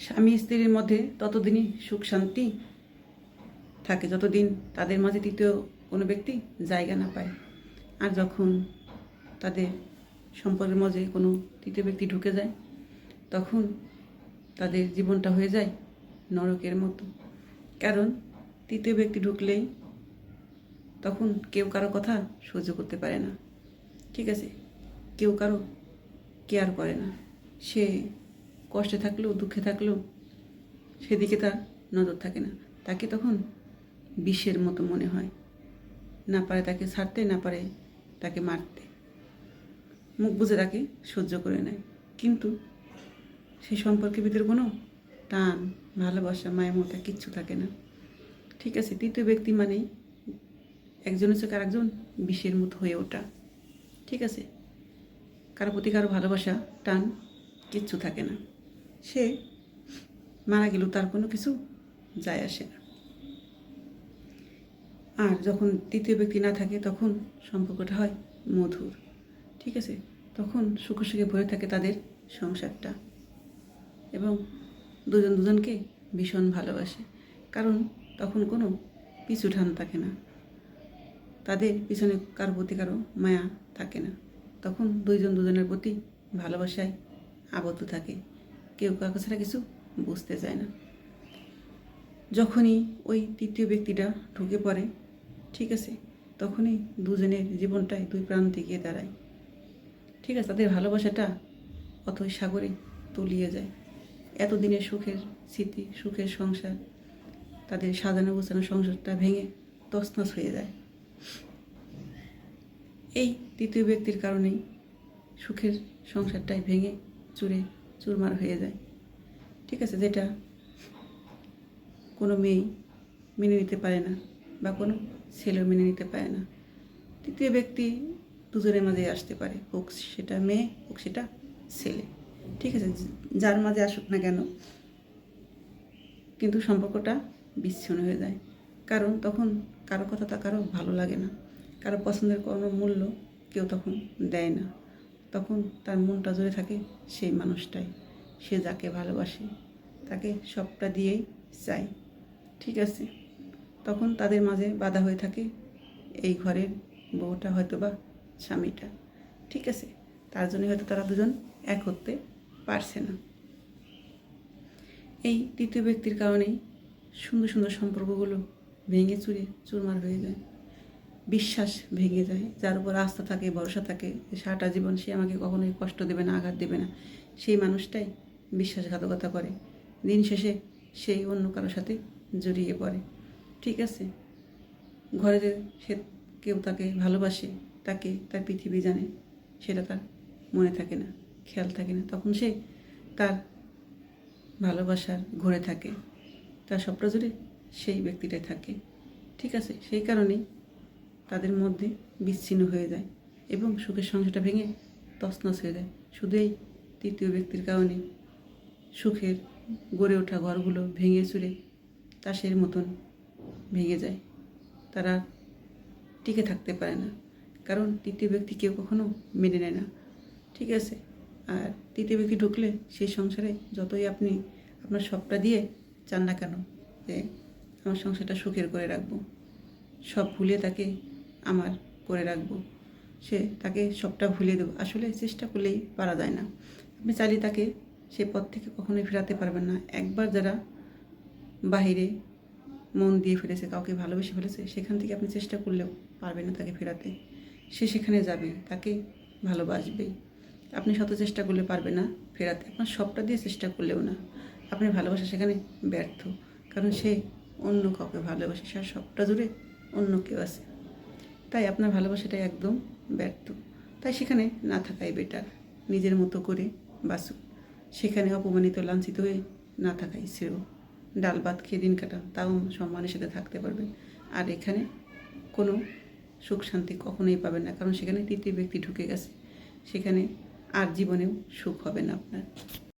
স্বামী স্ত্রীর মধ্যে ততদিনই সুখ শান্তি থাকে, যতদিন তাদের মাঝে তৃতীয় কোনো ব্যক্তি জায়গা না পায়। আর যখন তাদের সম্পর্কের মাঝে কোনো তৃতীয় ব্যক্তি ঢুকে যায়, তখন তাদের জীবনটা হয়ে যায় নরকের মতো। কারণ তৃতীয় ব্যক্তি ঢুকলেই তখন কেউ কারও কথা সহ্য করতে পারে না। ঠিক আছে? কেউ কারও কেয়ার করে না। সে কষ্টে থাকলেও, দুঃখে থাকলেও সেদিকে তার নজর থাকে না। তাকে তখন বিশ্বের মতো মনে হয়। না পারে তাকে ছাড়তে, না পারে তাকে মারতে। মুখ বুঝে তাকে সহ্য করে নেয়। কিন্তু সেই সম্পর্কের ভিতরে কোনো টান, ভালোবাসা মায়ের মতো কিচ্ছু থাকে না। ঠিক আছে, তৃতীয় ব্যক্তি মানেই একজনের চোখে আরেকজন বিষের মতো হয়ে ওঠা। ঠিক আছে, কারও প্রতি কারও ভালোবাসা, টান কিচ্ছু থাকে না। সে মারা গেলেও তার কোনো কিছু যায় আসে না। আর যখন তৃতীয় ব্যক্তি না থাকে, তখন সম্পর্কটা হয় মধুর, ঠিক আছে? তখন সুখে সুখে ভরে থাকে তাদের সংসারটা এবং দুজন দুজনকে ভীষণ ভালোবাসে। কারণ তখন কোনো পিছু টান থাকে না। তাদের পিছনে কারও প্রতি কারও মায়া থাকে না। তখন দুইজন দুজনের প্রতি ভালোবাসায় আবদ্ধ থাকে। কেউ কাউকে ছাড়া কিছু বুঝতে চায় না। যখনই ওই তৃতীয় ব্যক্তিটা ঢুকে পড়ে, ঠিক আছে, তখনই দুজনের জীবনটাই দুই প্রান্তে গিয়ে দাঁড়ায়। ঠিক আছে, তাদের ভালোবাসাটা অথই সাগরে তলিয়ে যায়। এতদিনের সুখের স্মৃতি, সুখের সংসার, তাদের সাজানো গোছানো সংসারটা ভেঙে তছনছ হয়ে যায়। এই তৃতীয় ব্যক্তির কারণেই সুখের সংসারটাই ভেঙে চুরে চুরমার হয়ে যায়। ঠিক আছে, যেটা কোনো মেয়েই মেনে নিতে পারে না বা কোনো ছেলেও মেনে নিতে পারে না। তৃতীয় ব্যক্তি দুজনের মাঝে আসতে পারে, হোক সেটা মেয়ে, হোক সেটা ছেলে। ঠিক আছে, যার মাঝে আসুক না কেন, কিন্তু সম্পর্কটা বিচ্ছিন্ন হয়ে যায়। কারণ তখন কারও কথা তা কারও ভালো লাগে না, কারও পছন্দের কোনো মূল্য কেউ তখন দেয় না। তখন তার মনটা জুড়ে থাকে সেই মানুষটাই। সে যাকে ভালোবাসে, তাকে সবটা দিয়েই চাই ঠিক আছে? তখন তাদের মাঝে বাধা হয়ে থাকে এই ঘরের বউটা হয়তো বা স্বামীটা। ঠিক আছে? তার জন্য হয়তো তারা দুজন এক হতে পারছে না। এই তৃতীয় ব্যক্তির কারণেই সুন্দর সুন্দর সম্পর্কগুলো ভেঙে চুরে, চুরমার হয়ে যায়। বিশ্বাস ভেঙে যায়, যার উপর আস্থা থাকে, ভরসা থাকে সারাটা জীবন সে আমাকে কখনোই কষ্ট দেবে না, আঘাত দেবে না। সেই মানুষটাই বিশ্বাসঘাতকতা করে। দিন শেষে সেই অন্য কারোর সাথে জড়িয়ে পড়ে। ঠিক আছে? ঘরে যে সে কেউ তাকে ভালোবাসে, তাকে তার পৃথিবী জানে, সেটা তার মনে থাকে না, খেয়াল থাকে না। তখন সে তার ভালোবাসার ঘরে থাকে। তার সবটা জুড়ে সেই ব্যক্তিটাই থাকে। ঠিক আছে? সেই কারণেই তাদের মধ্যে বিচ্ছিন্ন হয়ে যায় এবং সুখের সংসারটা ভেঙে তছনছ হয়ে যায়। শুধু এই তৃতীয় ব্যক্তির কারণে সুখের গড়ে ওঠা ঘরগুলো ভেঙে চুরে তাসের মতন ভেঙে যায়। তারা টিকে থাকতে পারে না। কারণ তৃতীয় ব্যক্তি কেউ কখনো মেনে নেয় না। ঠিক আছে? আর তৃতীয় ব্যক্তি ঢুকলে সেই সংসারে যতই আপনি আপনার সবটা দিয়ে চান না কেন, যে আমার সংসারটা সুখের করে রাখব। সব ভুলে তাকে আমার করে রাখব। সে তাকে সবটা ভুলে দেবো। আসলে চেষ্টা করলেই পারা যায় না। আপনি চাইলে তাকে সে পথ থেকে কখনোই ফেরাতে পারবেন না। একবার যারা বাহিরে মন দিয়ে ফেলেছে, কাউকে ভালোবেসে ফেলেছে, সেখান থেকে আপনি চেষ্টা করলেও পারবেন না তাকে ফেরাতে। সে সেখানে যাবে, তাকে ভালোবাসবেই আপনি শত চেষ্টা করলে পারবে না ফেরাতে। আপনার সবটা দিয়ে চেষ্টা করলেও না। আপনি ভালোবাসা সেখানে ব্যর্থ। কারণ সে অন্য কাউকে ভালোবাসে। সে সবটা জুড়ে অন্য কেউ আছে। তাই আপনার ভালোবাসাটাই একদম ব্যর্থ। তাই সেখানে না থাকাই বেটার নিজের মতো করে বাসুক সেখানে অপমানিত, লাঞ্ছিত হয়ে না থাকাই শ্রেয়। ডাল ভাত খেয়ে দিন কাটান তাও সম্মানের সাথে থাকতে পারবেন। আর এখানে কোনো সুখ শান্তি কখনোই পাবেন না, কারণ সেখানে তৃতীয় ব্যক্তি ঢুকে গেছে। সেখানে আর জীবনেও সুখ হবে না আপনার।